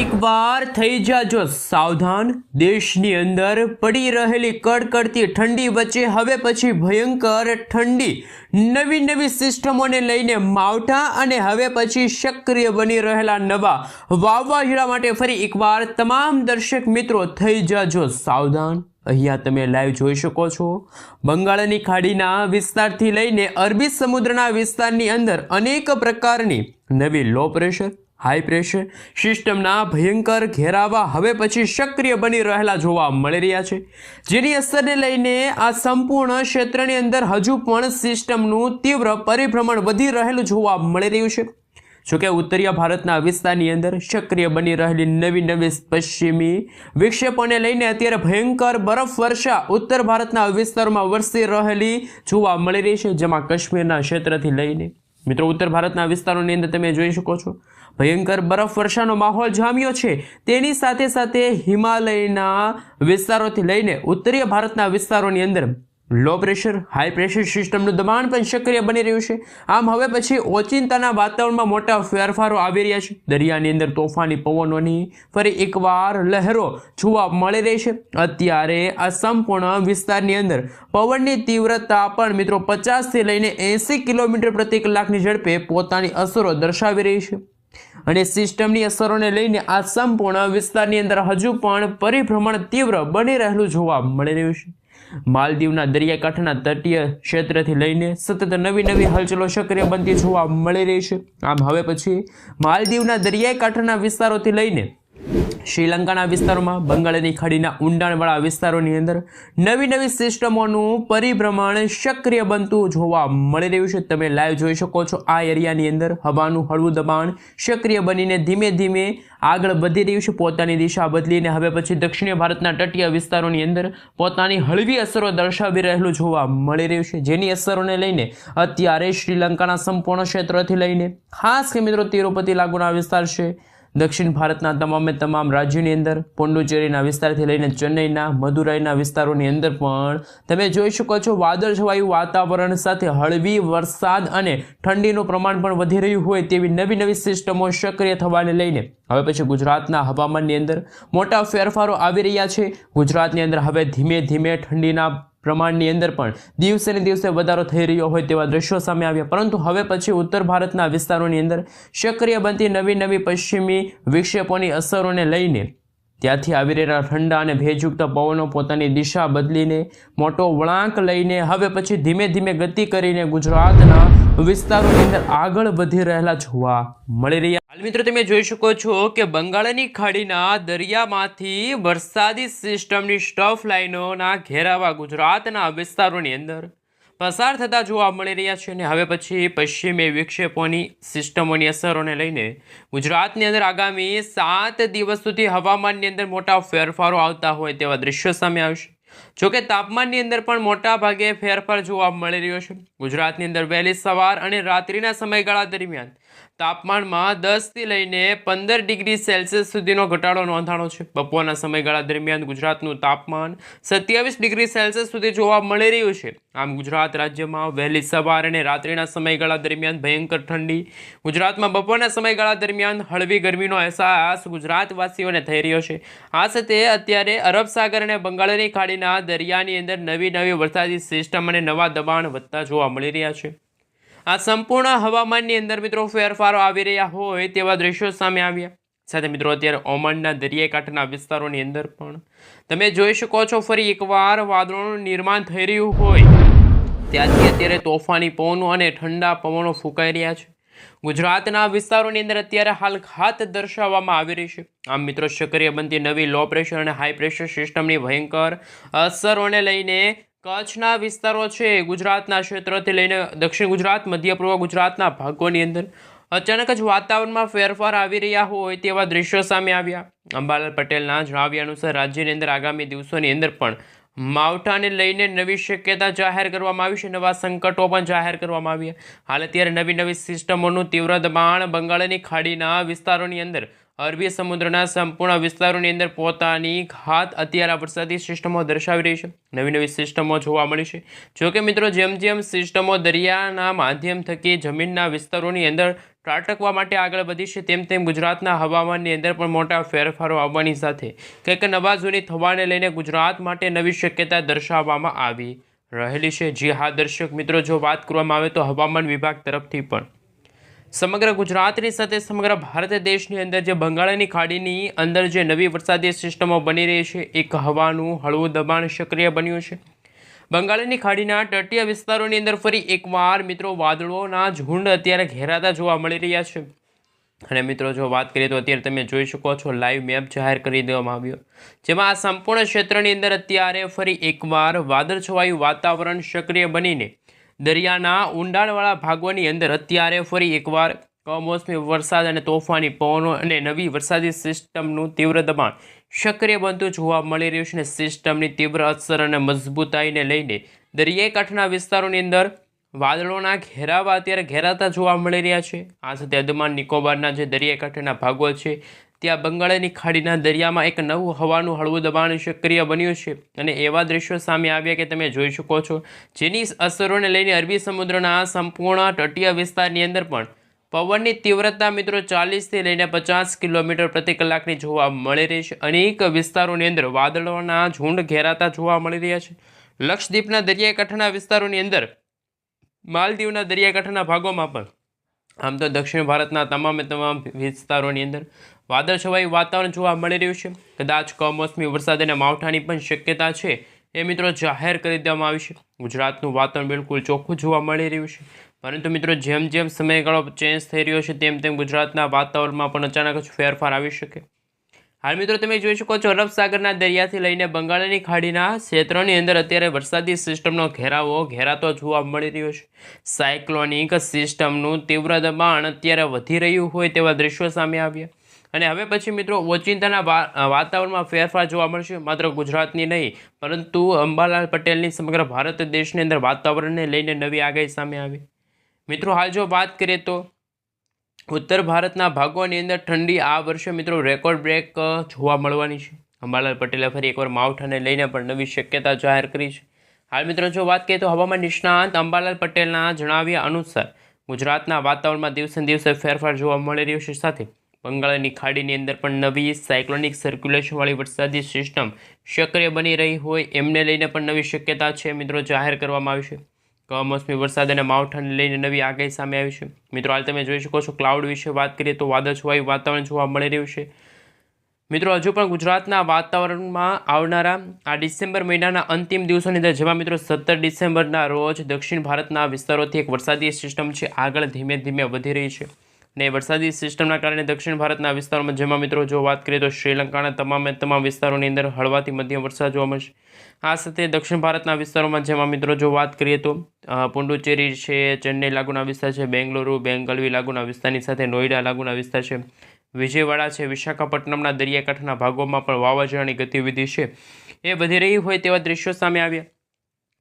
એકવાર થઈ જાજો. સાવધાન, દેશની અંદર પડી રહેલી કડકડતી ઠંડી વચ્ચે હવે પછી ભયંકર ઠંડી. નવી નવી સિસ્ટમોને લઈને માવઠા અને હવે પછી સક્રિય બની રહેલા નવા વાવાઝોડા માટે ફરી એકવાર તમામ દર્શક મિત્રો થઈ જાજો. સાવધાન, અહીંયા તમે લાઈવ જોઈ શકો છો. બંગાળની ખાડીના વિસ્તારથી લઈને અરબી સમુદ્રના વિસ્તારની અંદર અનેક પ્રકારની નવી લો પ્રેશર હાઈ પ્રેશર સિસ્ટમના ભયંકર ઘેરાવા હવે પછી સક્રિય બની રહેલા જોવા મળી રહ્યા છે. જેની અસરને લઈને આ સંપૂર્ણ ક્ષેત્રની અંદર હજુ પણ સિસ્ટમનું તીવ્ર પરિભ્રમણ વધી રહેલું જોવા મળી રહ્યું છે. જોકે ઉત્તરીય ભારતના વિસ્તારની અંદર સક્રિય બની રહેલી નવી નવી પશ્ચિમી વિક્ષેપોને લઈને અત્યારે ભયંકર બરફ વર્ષા ઉત્તર ભારતના વિસ્તારોમાં વરસી રહેલી જોવા મળી રહી છે, જેમાં કાશ્મીરના ક્ષેત્રથી લઈને મિત્રો ઉત્તર ભારતના વિસ્તારોની અંદર તમે જોઈ શકો છો. ભયંકર બરફ વર્ષાનો માહોલ જામ્યો છે. તેની સાથે સાથે હિમાલયના વિસ્તારોથી લઈને ઉત્તરીય ભારતના વિસ્તારોની અંદર લો પ્રેશર હાઈ પ્રેશર સિસ્ટમનું દબાણ પણ સક્રિય બની રહ્યું છે. આમ હવે પછી ઓચિંતાના વાતાવરણમાં મોટા ફેરફારો આવી રહ્યા છે. દરિયાની અંદર તોફાની પવનોની ફરી એકવાર લહેરો જોવા મળી રહી છે. અત્યારે આ સંપૂર્ણ વિસ્તારની અંદર પવનની તીવ્રતા પણ મિત્રો પચાસથી લઈને એંસી કિલોમીટર પ્રતિ કલાકની ઝડપે પોતાની અસરો દર્શાવી રહી છે. અને સિસ્ટમની અસરોને લઈને આ સંપૂર્ણ વિસ્તારની અંદર હજુ પણ પરિભ્રમણ તીવ્ર બની રહેલું જોવા મળી રહ્યું છે. માલદીવના દરિયાકાંઠાના તટીય ક્ષેત્રથી લઈને સતત નવી નવી હલચલો સક્રિય બનતી જોવા મળી રહી છે. આમ હવે પછી માલદીવના દરિયાકાંઠાના વિસ્તારોથી લઈને શ્રીલંકાના વિસ્તારોમાં બંગાળની ખાડીના ઊંડાણવાળા વિસ્તારોની અંદર નવી નવી સિસ્ટમોનું પરિભ્રમણ સક્રિય બનતું જોવા મળી રહ્યું છે. તમે લાઈવ જોઈ શકો છો. આ એરિયાની અંદર હવાનું હળવું દબાણ સક્રિય બનીને ધીમે ધીમે આગળ વધી રહ્યું છે. પોતાની દિશા બદલીને હવે પછી દક્ષિણ ભારતના તટીય વિસ્તારોની અંદર પોતાની હળવી અસરો દર્શાવી રહેલું જોવા મળી રહ્યું છે. જેની અસરોને લઈને અત્યારે શ્રીલંકાના સંપૂર્ણ ક્ષેત્રથી લઈને ખાસ કે મિત્રો તિરુપતિ લાગુના વિસ્તાર છે. દક્ષિણ ભારતના તમામે તમામ રાજ્યોની અંદર પોંડુચેરીના વિસ્તારથી લઈને ચેન્નઈના, મદુરાઈના વિસ્તારોની અંદર પણ તમે જોઈ શકો છો વાદળછવાયું વાતાવરણ સાથે હળવી વરસાદ અને ઠંડીનું પ્રમાણ પણ વધી રહ્યું હોય તેવી નવી નવી સિસ્ટમો સક્રિય થવાને લઈને. હવે પછી ગુજરાતના હવામાનની અંદર મોટા ફેરફારો આવી રહ્યા છે. ગુજરાતની અંદર હવે ધીમે ધીમે ઠંડીના પ્રમાણની અંદર પણ દિવસે ને દિવસે વધારો થઈ રહ્યો હોય તેવા દ્રશ્યો સામે આવ્યા. પરંતુ હવે પછી ઉત્તર ભારતના વિસ્તારોની અંદર સક્રિય બનતી નવી નવી પશ્ચિમી વિક્ષેપોની અસરોને લઈને ત્યાંથી આવી રહેલા ઠંડા અને ભેજયુક્ત પવનો પોતાની દિશા બદલીને મોટો વળાંક લઈને હવે પછી ધીમે ધીમે ગતિ કરીને ગુજરાતના વિસ્તારોની અંદર આગળ વધી રહેલા જોવા મળી રહ્યા. હાલ મિત્રો તમે જોઈ શકો છો કે બંગાળની ખાડીના દરિયામાંથી વરસાદી સિસ્ટમની સ્ટફ લાઇનોના ઘેરાવા ગુજરાતના વિસ્તારોની અંદર પસાર થતા જોવા મળી રહ્યા છે અને હવે પછી પશ્ચિમી વિક્ષેપોની સિસ્ટમોની અસરોને લઈને ગુજરાતની અંદર આગામી સાત દિવસ સુધી હવામાનની અંદર મોટા ફેરફારો આવતા હોય તેવા દ્રશ્યો સામે આવશે. જોકે તાપમાનની અંદર પણ મોટા ભાગે ફેરફાર જોવા મળી રહ્યો છે. ગુજરાતની અંદર વહેલી સવાર અને રાત્રિના સમયગાળા દરમિયાન તાપમાનમાં દસથી લઈને પંદર ડિગ્રી સેલ્સિયસ સુધીનો ઘટાડો નોંધાણો છે. બપોરના સમયગાળા દરમિયાન ગુજરાતનું તાપમાન સત્યાવીસ ડિગ્રી સેલ્સિયસ સુધી જોવા મળી રહ્યું છે. આમ ગુજરાત રાજ્યમાં વહેલી સવાર અને રાત્રિના સમયગાળા દરમિયાન ભયંકર ઠંડી, ગુજરાતમાં બપોરના સમયગાળા દરમિયાન હળવી ગરમીનો અહેસાસ ગુજરાતવાસીઓને થઈ રહ્યો છે. આ સાથે અત્યારે અરબ સાગર અને બંગાળની ખાડીના દરિયાની અંદર નવી નવી વરસાદી સિસ્ટમ અને નવા દબાણ વધતા જોવા મળી રહ્યા છે. આ સંપૂર્ણ હવામાનની અંદર મિત્રો ફેરફારો આવી રહ્યા હોય તેવા દ્રશ્યો સામે આવ્યા. સાથે મિત્રો અત્યારે ઓમાનના દરિયાકાંઠાના વિસ્તારોની અંદર પણ તમે જોઈ શકો છો ફરી એકવાર વાદળોનું નિર્માણ થઈ રહ્યું હોય. ત્યાંથી અત્યારે તોફાની પવનો અને ઠંડા પવનો ફૂંકાઈ રહ્યા છે. ગુજરાતના વિસ્તારોની અંદર અત્યારે હાલ ખાત દર્શાવવામાં આવી રહી છે. આમ મિત્રો સક્રિય બનતી નવી લો પ્રેશર અને હાઈ પ્રેશર સિસ્ટમની ભયંકર અસરોને લઈને કચ્છના વિસ્તારો છે, ગુજરાતના ક્ષેત્રોથી લઈને દક્ષિણ ગુજરાત મધ્ય પૂર્વ ગુજરાતના ભાગોની અંદર અચાનક જ વાતાવરણમાં ફેરફાર આવી રહ્યા હોય તેવા દ્રશ્યો સામે આવ્યા. અંબાલાલ પટેલના જણાવ્યા અનુસાર રાજ્યની અંદર આગામી દિવસોની અંદર પણ માવઠાને લઈને નવી શક્યતા જાહેર કરવામાં આવી છે, નવા સંકટો પણ જાહેર કરવામાં આવ્યા. હાલ અત્યારે નવી નવી સિસ્ટમોનું તીવ્ર દબાણ બંગાળની ખાડીના વિસ્તારોની અંદર અરબી સમુદ્રના સંપૂર્ણ વિસ્તારોની અંદર પોતાની ઘાત અત્યારે આ વરસાદી સિસ્ટમો દર્શાવી રહી છે. નવી નવી સિસ્ટમો જોવા મળી છે. જોકે મિત્રો, જેમ જેમ સિસ્ટમો દરિયાના માધ્યમ થકી જમીનના વિસ્તારોની અંદર ત્રાટકવા માટે આગળ વધી છે, તેમ તેમ ગુજરાતના હવામાનની અંદર પણ મોટા ફેરફારો આવવાની સાથે કંઈક નવા જૂની થવાને લઈને ગુજરાત માટે નવી શક્યતા દર્શાવવામાં આવી રહેલી છે. જી હા, દર્શક મિત્રો, જો વાત કરવામાં આવે તો હવામાન વિભાગ તરફથી પણ સમગ્ર ગુજરાતની સાથે સમગ્ર ભારત દેશની અંદર જે બંગાળની ખાડીની અંદર જે નવી વરસાદી સિસ્ટમો બની રહી છે, એક હવાનું હળવું દબાણ સક્રિય બન્યું છે. બંગાળની ખાડીના તટીય વિસ્તારોની અંદર ફરી એકવાર મિત્રો વાદળોના ઝુંડ અત્યારે ઘેરાતા જોવા મળી રહ્યા છે. અને મિત્રો, જો વાત કરીએ તો અત્યારે તમે જોઈ શકો છો લાઈવ મેપ જાહેર કરી દેવામાં આવ્યો. જેમાં આ સંપૂર્ણ ક્ષેત્રની અંદર અત્યારે ફરી એકવાર વાદળછવાયું વાતાવરણ સક્રિય બનીને દરિયાના ઊંડાણવાળા ભાગોની અંદર અત્યારે ફરી એકવાર કમોસમી વરસાદ અને તોફાની પવનો અને નવી વરસાદી સિસ્ટમનું તીવ્ર દબાણ સક્રિય બનતું જોવા મળી રહ્યું છે અને સિસ્ટમની તીવ્ર અસર અને મજબૂતાઈને લઈને દરિયાઈ કાંઠાના વિસ્તારોની અંદર વાદળોના ઘેરાવા અત્યારે ઘેરાતા જોવા મળી રહ્યા છે. આ સાથે અંદમાન નિકોબારના જે દરિયાઈ કાંઠાના ભાગો છે ત્યાં બંગાળની ખાડીના દરિયામાં એક નવું હવાનું હળવું દબાણ સક્રિય બન્યું છે. અને એવા દ્રશ્યો સામે આવ્યા કે તમે જોઈ શકો છો. જેની અસરોને લઈને અરબી સમુદ્રના સંપૂર્ણ તટીય વિસ્તારની અંદર પણ પવનની તીવ્રતા મિત્રો ચાલીસથી લઈને પચાસ કિલોમીટર પ્રતિ કલાકની જોવા મળી રહી છે. અનેક વિસ્તારોની અંદર વાદળોના ઝુંડ ઘેરાતા જોવા મળી રહ્યા છે. લક્ષદ્વીપના દરિયાકાંઠાના વિસ્તારોની અંદર, માલદીવના દરિયાકાંઠાના ભાગોમાં પણ, આમ તો દક્ષિણ ભારતના તમામે તમામ વિસ્તારોની અંદર વાદળછવાયું વાતાવરણ જોવા મળી રહ્યું છે. કદાચ કમોસમી વરસાદ અને માવઠાની પણ શક્યતા છે એ મિત્રો જાહેર કરી દેવામાં આવી છે. ગુજરાતનું વાતાવરણ બિલકુલ ચોખ્ખું જોવા મળી રહ્યું છે. પરંતુ મિત્રો જેમ જેમ સમયગાળો ચેન્જ થઈ રહ્યો છે, તેમ તેમ ગુજરાતના વાતાવરણમાં પણ અચાનક જ ફેરફાર આવી શકે. હાલ મિત્રો તમે જોઈ શકો છો અરબ સાગરના દરિયાથી લઈને બંગાળની ખાડીના ક્ષેત્રની અંદર અત્યારે વરસાદી સિસ્ટમનો ઘેરાવો ઘેરાતો જોવા મળી રહ્યો છે. સાયક્લોનિક સિસ્ટમનું તીવ્ર દબાણ અત્યારે વધી રહ્યું હોય તેવા દ્રશ્યો સામે આવ્યા. અને હવે પછી મિત્રો ઓચિંતાના વાતાવરણમાં ફેરફાર જોવા મળશે. માત્ર ગુજરાતની નહીં, પરંતુ અંબાલાલ પટેલની સમગ્ર ભારત દેશની અંદર વાતાવરણને લઈને નવી આગાહી સામે આવી. મિત્રો, હાલ જો વાત કરીએ તો ઉત્તર ભારતના ભાગોની અંદર ઠંડી આ વર્ષે મિત્રો રેકોર્ડ બ્રેક જોવા મળવાની છે. અંબાલાલ પટેલે ફરી એકવાર માવઠાને લઈને પણ નવી શક્યતા જાહેર કરી છે. હાલ મિત્રો, જો વાત કરીએ તો હવામાન નિષ્ણાંત અંબાલાલ પટેલના જણાવ્યા અનુસાર ગુજરાતના વાતાવરણમાં દિવસે દિવસે ફેરફાર જોવા મળી રહ્યો છે સાથે બંગાળની ખાડીની અંદર પણ નવી સાયક્લોનિક સર્ક્યુલેશનવાળી વરસાદી સિસ્ટમ સક્રિય બની રહી હોય એમને લઈને પણ નવી શક્યતા છે મિત્રો, જાહેર કરવામાં આવી છે. કમોસમી વરસાદ અને માવઠાને લઈને નવી આગાહી સામે આવી છે. મિત્રો, હાલ તમે જોઈ શકો છો ક્લાઉડ વિશે વાત કરીએ તો વાદળછવાયું વાતાવરણ જોવા મળી રહ્યું છે. મિત્રો, હજુ પણ ગુજરાતના વાતાવરણમાં આવનારા આ ડિસેમ્બર મહિનાના અંતિમ દિવસોની અંદર, જેમાં મિત્રો સત્તર ડિસેમ્બરના રોજ દક્ષિણ ભારતના વિસ્તારોથી એક વરસાદી સિસ્ટમ છે, આગળ ધીમે ધીમે વધી રહી છે. ને વરસાદી સિસ્ટમના કારણે દક્ષિણ ભારતના વિસ્તારોમાં જેમાં મિત્રો જો વાત કરીએ તો શ્રીલંકાના તમામે તમામ વિસ્તારોની અંદર હળવાથી મધ્યમ વરસાદ જોવા મળશે. આ સાથે દક્ષિણ ભારતના વિસ્તારોમાં જેમાં મિત્રો જો વાત કરીએ તો પુંડુચેરી છે, ચેન્નઈ લાગુના વિસ્તાર છે, બેંગલુરુ, બેંગલવી લાગુના વિસ્તારની સાથે નોઈડા લાગુના વિસ્તાર છે, વિજયવાડા છે, વિશાખાપટ્ટનમના દરિયાકાંઠાના ભાગોમાં પણ વાવાઝોડાની ગતિવિધિ છે. એ વધી રહી હોય તેવા દ્રશ્યો સામે આવ્યા.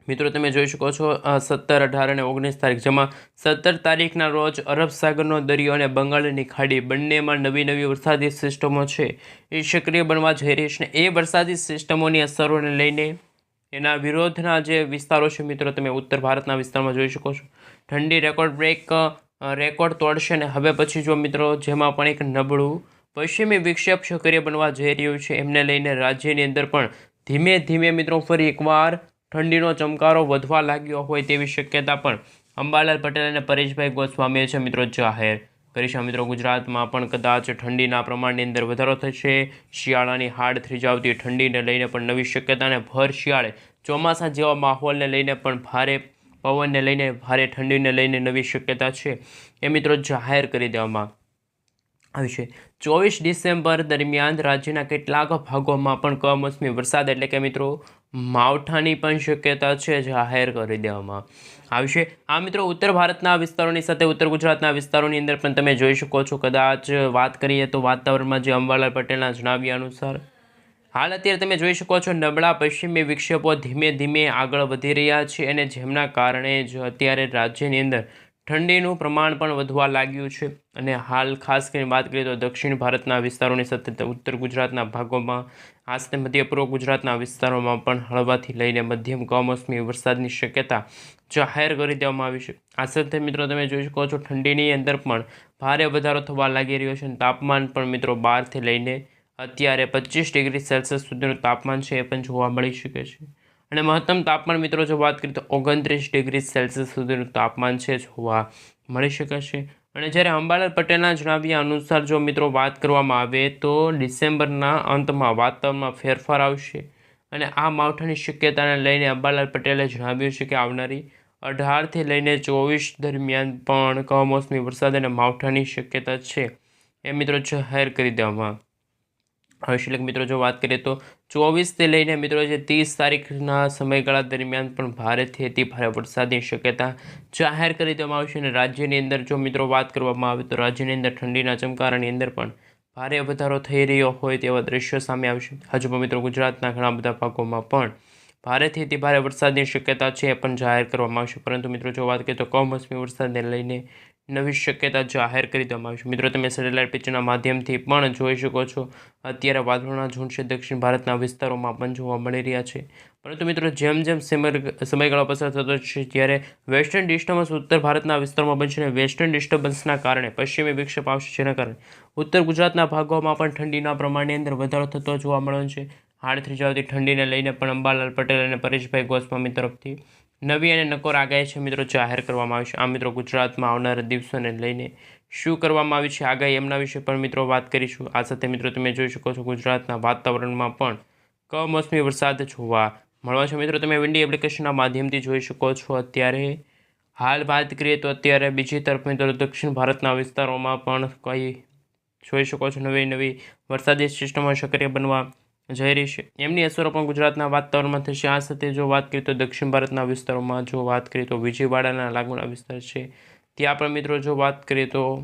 મિત્રો, તમે જોઈ શકો છો સત્તર, અઢાર અને ઓગણીસ તારીખ, જેમાં સત્તર તારીખના રોજ અરબ સાગરનો દરિયો અને બંગાળની ખાડી બંનેમાં નવી નવી વરસાદી સિસ્ટમો છે. એ સક્રિય બનવા જઈ રહી છે એ વરસાદી સિસ્ટમોની અસરોને લઈને એના વિરોધના જે વિસ્તારો છે મિત્રો, તમે ઉત્તર ભારતના વિસ્તારમાં જોઈ શકો છો. ઠંડી રેકોર્ડ બ્રેક રેકોર્ડ તોડશે અને હવે પછી જો મિત્રો, જેમાં પણ એક નબળું પશ્ચિમી વિક્ષેપ સક્રિય બનવા જઈ રહ્યું છે, એમને લઈને રાજ્યની અંદર પણ ધીમે ધીમે મિત્રો ફરી એકવાર ઠંડીનો ચમકારો વધવા લાગ્યો હોય તેવી શક્યતા પણ અંબાલાલ પટેલ અને પરેશભાઈ ગોસ્વામીએ છે. મિત્રો, જાહેર કરી છે મિત્રો, ગુજરાતમાં પણ કદાચ ઠંડીના પ્રમાણની અંદર વધારો થશે. શિયાળાની હાડ થ્રીજાવતી ઠંડીને લઈને પણ નવી શક્યતા અને ભર શિયાળે ચોમાસા જેવા માહોલને લઈને પણ ભારે પવનને લઈને ભારે ઠંડીને લઈને નવી શક્યતા છે. એ મિત્રો, જાહેર કરી દેવામાં આવી છે. ચોવીસ ડિસેમ્બર દરમિયાન રાજ્યના કેટલાક ભાગોમાં પણ કમોસમી વરસાદ. એટલે કે મિત્રો માવઠાની પણ શક્યતા છે જાહેર કરી દેવામાં આવશે આ મિત્રો, ઉત્તર ભારતના વિસ્તારોની સાથે ઉત્તર ગુજરાતના વિસ્તારોની અંદર પણ તમે જોઈ શકો છો. કદાચ વાત કરીએ તો વાતાવરણમાં જે અંબાલાલ પટેલના જણાવ્યા અનુસાર, હાલ અત્યારે તમે જોઈ શકો છો નબળા પશ્ચિમી વિક્ષેપો ધીમે ધીમે આગળ વધી રહ્યા છે અને જેમના કારણે જ અત્યારે રાજ્યની અંદર ઠંડીનું પ્રમાણ પણ વધવા લાગ્યું છે. અને હાલ ખાસ કરીને વાત કરીએ તો દક્ષિણ ભારતના વિસ્તારોની સાથે ઉત્તર ગુજરાતના ભાગોમાં આ સાથે મધ્ય ગુજરાતના વિસ્તારોમાં પણ હળવાથી લઈને મધ્યમ કમોસમી વરસાદની શક્યતા જાહેર કરી દેવામાં આવી છે. આ સાથે મિત્રો તમે જોઈ શકો છો ઠંડીની અંદર પણ ભારે વધારો થવા લાગી રહ્યો છે અને તાપમાન પણ મિત્રો બારથી લઈને અત્યારે પચીસ ડિગ્રી સેલ્સિયસ સુધીનું તાપમાન છે એ પણ જોવા મળી શકે છે. અને મહત્તમ તાપમાન મિત્રો, જો વાત કરીએ તો ઓગણત્રીસ ડિગ્રી સેલ્સિયસ સુધીનું તાપમાન છે, જોવા મળી શકે અને જ્યારે અંબાલાલ પટેલના જણાવ્યા અનુસાર, જો મિત્રો વાત કરવામાં આવે તો ડિસેમ્બરના અંતમાં વાતાવરણમાં ફેરફાર આવશે. અને આ માવઠાની શક્યતાને લઈને અંબાલાલ પટેલે જણાવ્યું છે કે આવનારી અઢારથી લઈને ચોવીસ દરમિયાન પણ કમોસમી વરસાદ અને માવઠાની શક્યતા છે. એ મિત્રો, જાહેર કરી દેવામાં હવે મિત્રો જો વાત કરીએ તો ચોવીસથી લઈને મિત્રો જે ત્રીસ તારીખના સમયગાળા દરમિયાન પણ ભારેથી અતિ ભારે વરસાદની શક્યતા જાહેર કરી દેવામાં આવશે અને રાજ્યની અંદર જો મિત્રો વાત કરવામાં આવે તો રાજ્યની અંદર ઠંડીના ચમકારાની અંદર પણ ભારે વધારો થઈ રહ્યો હોય તેવા દ્રશ્યો સામે આવશે હજુ પણ મિત્રો ગુજરાતના ઘણા બધા ભાગોમાં પણ ભારેથી અતિ ભારે વરસાદની શક્યતા છે એ પણ જાહેર કરવામાં આવશે. પરંતુ મિત્રો જો વાત કરીએ તો કમોસમી વરસાદને લઈને નવી શક્યતા જાહેર કરી દેવામાં આવશે મિત્રો, તમે સેટેલાઇટ પિક્ચરના માધ્યમથી પણ જોઈ શકો છો. અત્યારે વાદળોના ઝુંડ છે, દક્ષિણ ભારતના વિસ્તારોમાં પણ જોવા મળી રહ્યા છે. પરંતુ મિત્રો, જેમ જેમ સમય, સમયગાળો પસાર થતો છે, ત્યારે વેસ્ટર્ન ડિસ્ટર્બન્સ ઉત્તર ભારતના વિસ્તારોમાં બનશે અને વેસ્ટર્ન ડિસ્ટર્બન્સના કારણે પશ્ચિમી વિક્ષેપ આવશે જેના કારણે ઉત્તર ગુજરાતના ભાગોમાં પણ ઠંડીના પ્રમાણની અંદર વધારો થતો જોવા મળ્યો છે. હાડ થ્રીજાવતી ઠંડીને લઈને પણ અંબાલાલ પટેલ અને પરેશભાઈ ગોસ્વામી તરફથી નવી અને નકોર આગાહી છે મિત્રો, જાહેર કરવામાં આવી છે. આ મિત્રો ગુજરાતમાં આવનારા દિવસોને લઈને શું કરવામાં આવી છે આગાહી એમના વિશે પણ મિત્રો વાત કરીશું. આ સાથે મિત્રો તમે જોઈ શકો છો ગુજરાતના વાતાવરણમાં પણ કમોસમી વરસાદ જોવા મળવા છે. મિત્રો, તમે વિન્ડી એપ્લિકેશનના માધ્યમથી જોઈ શકો છો અત્યારે હાલ વાત કરીએ તો અત્યારે બીજી તરફ મિત્રો દક્ષિણ ભારતના વિસ્તારોમાં પણ કંઈ જોઈ શકો છો નવી નવી વરસાદી સિસ્ટમો સક્રિય બનવા જઈ રહી છે. એમની અસરો પણ ગુજરાતના વાતાવરણમાં થશે. આ સાથે જો વાત કરીએ તો દક્ષિણ ભારતના વિસ્તારોમાં જો વાત કરીએ તો વિજયવાડાના લાગુના વિસ્તાર છે. ત્યાં પણ મિત્રો જો વાત કરીએ તો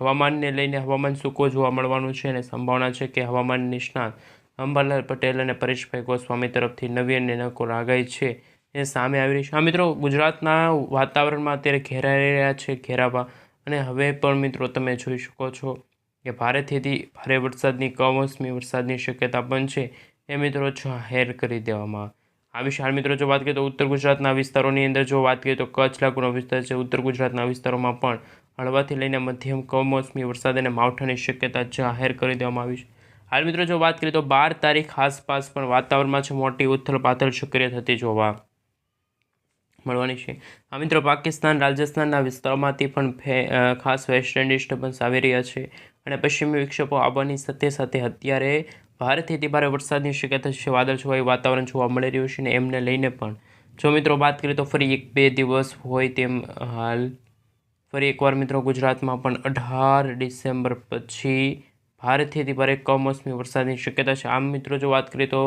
હવામાનને લઈને હવામાન સૂકો જોવા મળવાનું છે અને સંભાવના છે કે હવામાન નિષ્ણાત અંબાલાલ પટેલ અને પરેશભાઈ ગોસ્વામી તરફથી નવી અને નકોર આગાહી છે એ સામે આવી રહી છે. આ મિત્રો, ગુજરાતના વાતાવરણમાં અત્યારે ઘેરાઈ રહ્યા છે, ઘેરાવા. અને હવે પણ મિત્રો તમે જોઈ શકો છો કે ભારેથી ભારે વરસાદની, કમોસમી વરસાદની શક્યતા પણ છે એ મિત્રો જાહેર કરી દેવામાં. આવી છે મિત્રો જો વાત કરીએ તો ઉત્તર ગુજરાતના વિસ્તારોની અંદર જો વાત કરીએ તો કચ્છ લાગુનો વિસ્તાર છે. ઉત્તર ગુજરાતના વિસ્તારોમાં પણ હળવાથી લઈને મધ્યમ કમોસમી વરસાદ અને માવઠાની શક્યતા જાહેર કરી દેવામાં આવી છે. હાલ મિત્રો જો વાત કરીએ તો બાર તારીખ આસપાસ પણ વાતાવરણમાં છે મોટી ઉથલ પાથલ સક્રિય થતી જોવા મળવાની છે. આ મિત્રો પાકિસ્તાન, રાજસ્થાનના વિસ્તારોમાંથી પણ ખાસ વેસ્ટર્ન ડિસ્ટર્બન્સ આવી રહ્યા છે. અને પશ્ચિમી વિક્ષેપો આવવાની સાથે સાથે અત્યારે ભારેથી અતિ ભારે વરસાદની શક્યતા છે. વાદળછવાયું વાતાવરણ જોવા મળી રહ્યું છે અને એમને લઈને પણ જો મિત્રો વાત કરીએ તો ફરી એક બે દિવસ હોય તેમ હાલ. ફરી એકવાર મિત્રો ગુજરાતમાં પણ અઢાર ડિસેમ્બર પછી ભારેથી અતિ ભારે કમોસમી વરસાદની શક્યતા છે. આમ મિત્રો જો વાત કરીએ તો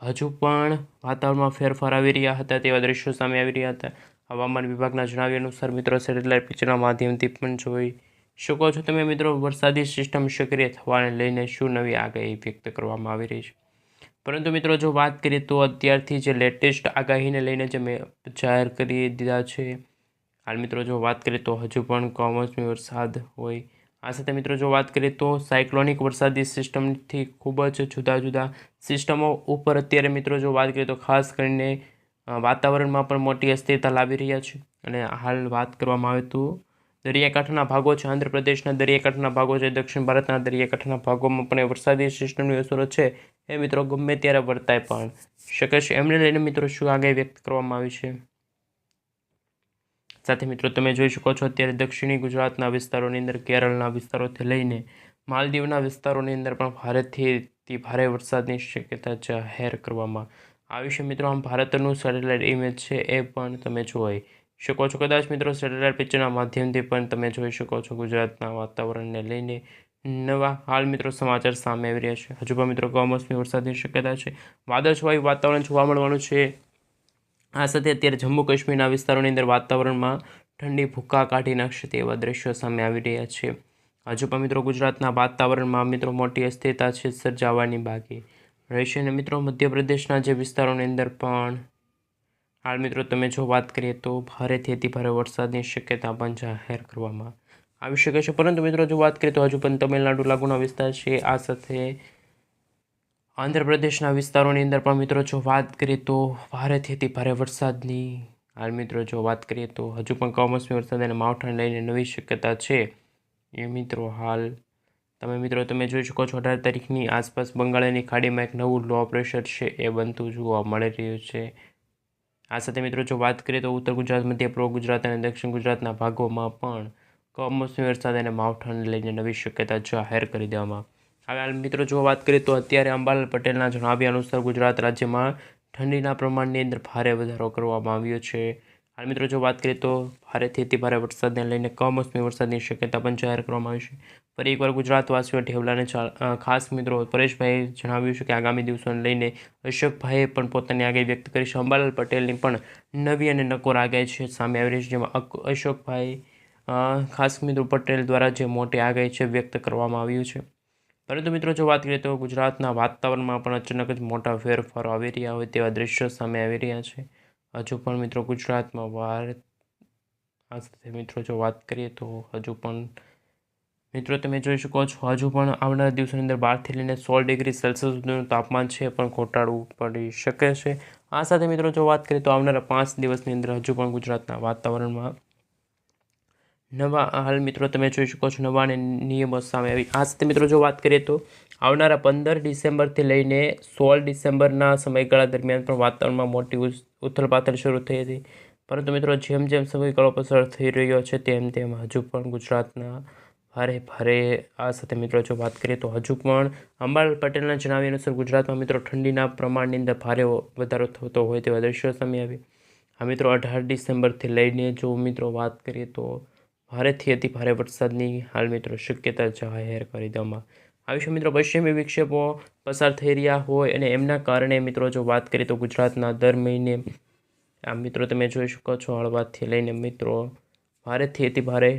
હજુ પણ વાતાવરણમાં ફેરફાર આવી રહ્યા હતા તેવા દ્રશ્યો સામે આવી રહ્યા હતા. હવામાન વિભાગના જણાવ્યા અનુસાર મિત્રો સેટેલાઇટ પિક્ચરના માધ્યમથી પણ જોઈ શકો છો તમે મિત્રો? વરસાદી સિસ્ટમ સક્રિય થવાને લઈને શું નવી આગાહી વ્યક્ત કરવામાં આવી રહી છે? પરંતુ મિત્રો, જો વાત કરીએ તો અત્યારથી જે લેટેસ્ટ આગાહીને લઈને જે મેં જાહેર કરી દીધા છે, હાલ મિત્રો, જો વાત કરીએ તો હજુ પણ કમોસમી વરસાદ હોય. આ સાથે મિત્રો, જો વાત કરીએ તો સાયક્લોનિક વરસાદી સિસ્ટમથી ખૂબ જ જુદા જુદા સિસ્ટમો ઉપર અત્યારે મિત્રો, જો વાત કરીએ તો ખાસ કરીને વાતાવરણમાં પણ મોટી અસ્થિરતા લાવી રહ્યા છે. અને હાલ વાત કરવામાં આવે તો દરિયાકાંઠાના ભાગો છે. આંધ્રપ્રદેશના દરિયાકાંઠાના ભાગો છે. દક્ષિણ ભારતના દરિયાકાંઠાના ભાગોમાં પણ વરસાદી સિસ્ટમની અસરો છે. એ મિત્રો ગમે ત્યારે વર્તાય પણ શકે છે. એમને લઈને મિત્રો શું આગળ વ્યક્ત કરવામાં આવી છે? સાથે મિત્રો તમે જોઈ શકો છો, અત્યારે દક્ષિણી ગુજરાતના વિસ્તારોની અંદર, કેરળના વિસ્તારોથી લઈને માલદીવના વિસ્તારોની અંદર પણ ભારેથી ભારે વરસાદની શક્યતા જાહેર કરવામાં આવી છે. મિત્રો આમ ભારતનું સેટેલાઇટ ઇમેજ છે એ પણ તમે જોઈ શકો છો. કદાચ મિત્રો સેટેલાઇટ પિક્ચરના માધ્યમથી પણ તમે જોઈ શકો છો ગુજરાતના વાતાવરણને લઈને. નવા હાલ મિત્રો સમાચાર સામે આવી રહ્યા છે. હજુ પણ મિત્રો કમોસમી વરસાદની શક્યતા છે. વાદળછવાયું વાતાવરણ જોવા મળવાનું છે. આ સાથે અત્યારે જમ્મુ કાશ્મીરના વિસ્તારોની અંદર વાતાવરણમાં ઠંડી ભૂકા કાઢી નાખશે તેવા દ્રશ્યો સામે આવી રહ્યા છે. હજુ પણ મિત્રો ગુજરાતના વાતાવરણમાં મિત્રો મોટી અસ્થિરતા છે. સર્જાવાની બાકી રહેશે અને મિત્રો મધ્યપ્રદેશના જે વિસ્તારોની અંદર પણ હાલ મિત્રો તમે જો વાત કરીએ તો ભારેથી અતિ ભારે વરસાદની શક્યતા પણ જાહેર કરવામાં આવી શકે છે. પરંતુ મિત્રો જો વાત કરીએ તો હજુ પણ તમિલનાડુ લાગુના વિસ્તાર છે. આ સાથે આંધ્રપ્રદેશના વિસ્તારોની અંદર પણ મિત્રો જો વાત કરીએ તો ભારેથી અતિ ભારે વરસાદની હાલ મિત્રો જો વાત કરીએ તો હજુ પણ કમોસમી વરસાદ અને માવઠાને લઈને નવી શક્યતા છે. એ મિત્રો હાલ તમે મિત્રો તમે જોઈ શકો છો અઢાર તારીખની આસપાસ બંગાળની ખાડીમાં એક નવું લો પ્રેશર છે. એ બનતું જોવા મળી રહ્યું છે. આ સાથે મિત્રો, જો વાત કરીએ તો ઉત્તર ગુજરાત, મધ્ય પૂર્વ ગુજરાત અને દક્ષિણ ગુજરાતના ભાગોમાં પણ કમોસમી વરસાદ અને માવઠાને લઈને નવી શક્યતા જાહેર કરી દેવામાં હવે હાલ મિત્રો, જો વાત કરીએ તો અત્યારે અંબાલાલ પટેલના જણાવ્યા અનુસાર ગુજરાત રાજ્યમાં ઠંડીના પ્રમાણની અંદર ભારે વધારો કરવામાં આવ્યો છે. હાલ મિત્રો, જો વાત કરીએ તો ભારેથી અતિ ભારે વરસાદને લઈને કમોસમી વરસાદની શક્યતા પણ જાહેર કરવામાં આવી છે. ફરી એકવાર ગુજરાતવાસીઓ ઢેવલાને ખાસ મિત્રો પરેશભાઈએ જણાવ્યું છે કે આગામી દિવસોને લઈને અશોકભાઈએ પણ પોતાની આગાહી વ્યક્ત કરી છે. અંબાલાલ પટેલની પણ નવી અને નકોર આગાહી છે, સામે આવી રહી છે, જેમાં અશોકભાઈ ખાસ મિત્રો પટેલ દ્વારા જે મોટી આગાહી છે, વ્યક્ત કરવામાં આવ્યું છે. પરંતુ મિત્રો, જો વાત કરીએ તો ગુજરાતના વાતાવરણમાં પણ અચાનક જ મોટા ફેરફારો આવી રહ્યા હોય તેવા દ્રશ્યો સામે આવી રહ્યા છે. હજુ પણ મિત્રો ગુજરાતમાં વાર, આ સાથે મિત્રો, જો વાત કરીએ તો હજુ પણ મિત્રો, તમે જોઈ શકો છો, હજુ પણ આવનારા દિવસોની અંદર બારથી લઈને સોળ ડિગ્રી સેલ્સિયસ સુધીનું તાપમાન છે, પણ ઘટાડવું પડી શકે છે. આ સાથે મિત્રો, જો વાત કરીએ તો આવનારા પાંચ દિવસની અંદર હજુ પણ ગુજરાતના વાતાવરણમાં નવા હાલ મિત્રો, તમે જોઈ શકો છો, નવા અને નિયમો સામે આવી. આ સાથે મિત્રો, જો વાત કરીએ તો આવનારા પંદર ડિસેમ્બરથી લઈને સોળ ડિસેમ્બરના સમયગાળા દરમિયાન પણ વાતાવરણમાં મોટી ઉથલપાથલ શરૂ થઈ હતી. પરંતુ મિત્રો, જેમ જેમ સમયગાળો પસાર થઈ રહ્યો છે, તેમ તેમ હજુ પણ ગુજરાતના ભારે ભારે આ સાથે મિત્રો જો વાત કરીએ તો હજુ પણ અંબાલાલ પટેલના જણાવ્યા અનુસાર ગુજરાતમાં મિત્રો ઠંડીના પ્રમાણની અંદર ભારે વધારો થતો હોય તેવા દ્રશ્યો સામે આવી આ મિત્રો અઢાર ડિસેમ્બરથી લઈને જો મિત્રો વાત કરીએ તો ભારેથી અતિ ભારે વરસાદની હાલ મિત્રો શક્યતા જાહેર કરી દેવામાં આવી છે. મિત્રો પશ્ચિમી વિક્ષેપો પસાર થઈ રહ્યા હોય અને એમના કારણે મિત્રો જો વાત કરીએ તો ગુજરાતના દર મહિને આ મિત્રો તમે જોઈ શકો છો હળવાથી લઈને મિત્રો ભારેથી અતિ ભારે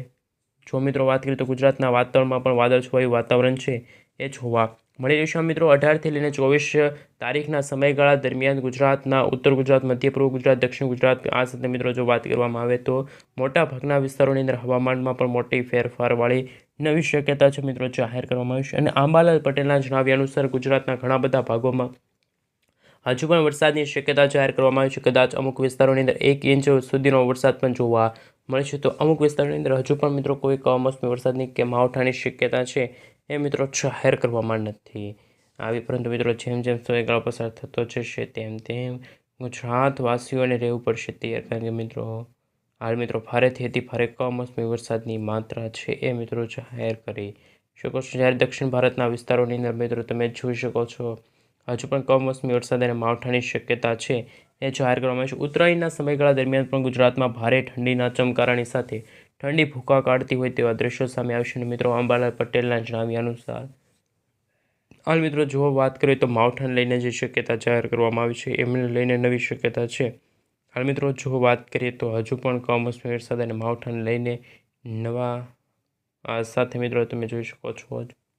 જો મિત્રો વાત કરીએ તો ગુજરાતના વાતાવરણમાં પણ વાદળછવાયું વાતાવરણ છે, એ જોવા મળી રહ્યું છે. મિત્રો અઢારથી લઈને ચોવીસ તારીખના સમયગાળા દરમિયાન ગુજરાતના ઉત્તર ગુજરાત, મધ્ય પૂર્વ ગુજરાત, દક્ષિણ ગુજરાત, આ સાથે મિત્રો જો વાત કરવામાં આવે તો મોટા ભાગના વિસ્તારોની અંદર હવામાનમાં પણ મોટી ફેરફારવાળી નવી શક્યતા છે મિત્રો જાહેર કરવામાં આવી છે. અને આંબાલાલ પટેલના જણાવ્યા અનુસાર ગુજરાતના ઘણા બધા ભાગોમાં હજુ પણ વરસાદની શક્યતા જાહેર કરવામાં આવી છે. કદાચ અમુક વિસ્તારોની અંદર એક ઇંચ સુધીનો વરસાદ પણ જોવા મળે છે. તો અમુક વિસ્તારોની અંદર હજુ પણ મિત્રો કોઈ કમોસમી વરસાદની કે માવઠાની શક્યતા છે એ મિત્રો જાહેર કરવામાં નથી આવી. પરંતુ મિત્રો જેમ જેમ સમયગાળો પસાર થતો જશે, તેમ તેમ ગુજરાતવાસીઓને રહેવું પડશે તૈયાર કારણ કે મિત્રો, હાલ મિત્રો ભારેથી અતિ ભારે કમોસમી વરસાદની માત્રા છે એ મિત્રો જાહેર કરી શકો છો. જ્યારે દક્ષિણ ભારતના વિસ્તારોની અંદર મિત્રો તમે જોઈ શકો છો હજુ પણ કમોસમી વરસાદ અને માવઠાની શક્યતા છે. એ જાહેર કરવામાં આવી છે. ઉત્તરાયણના સમયગાળા દરમિયાન પણ ગુજરાતમાં ભારે ઠંડીના ચમકારાની સાથે ઠંડી ભૂકા કાઢતી હોય તેવા દ્રશ્યો સામે આવશે અને મિત્રો, અંબાલાલ પટેલના જણાવ્યા અનુસાર, હાલ મિત્રો, જો વાત કરીએ તો માવઠાને લઈને જે શક્યતા જાહેર કરવામાં આવી છે, એમને લઈને નવી શક્યતા છે. હાલ મિત્રો, જો વાત કરીએ તો હજુ પણ કમોસમી વરસાદ અને માવઠાને લઈને નવા સાથે મિત્રો, તમે જોઈ શકો છો.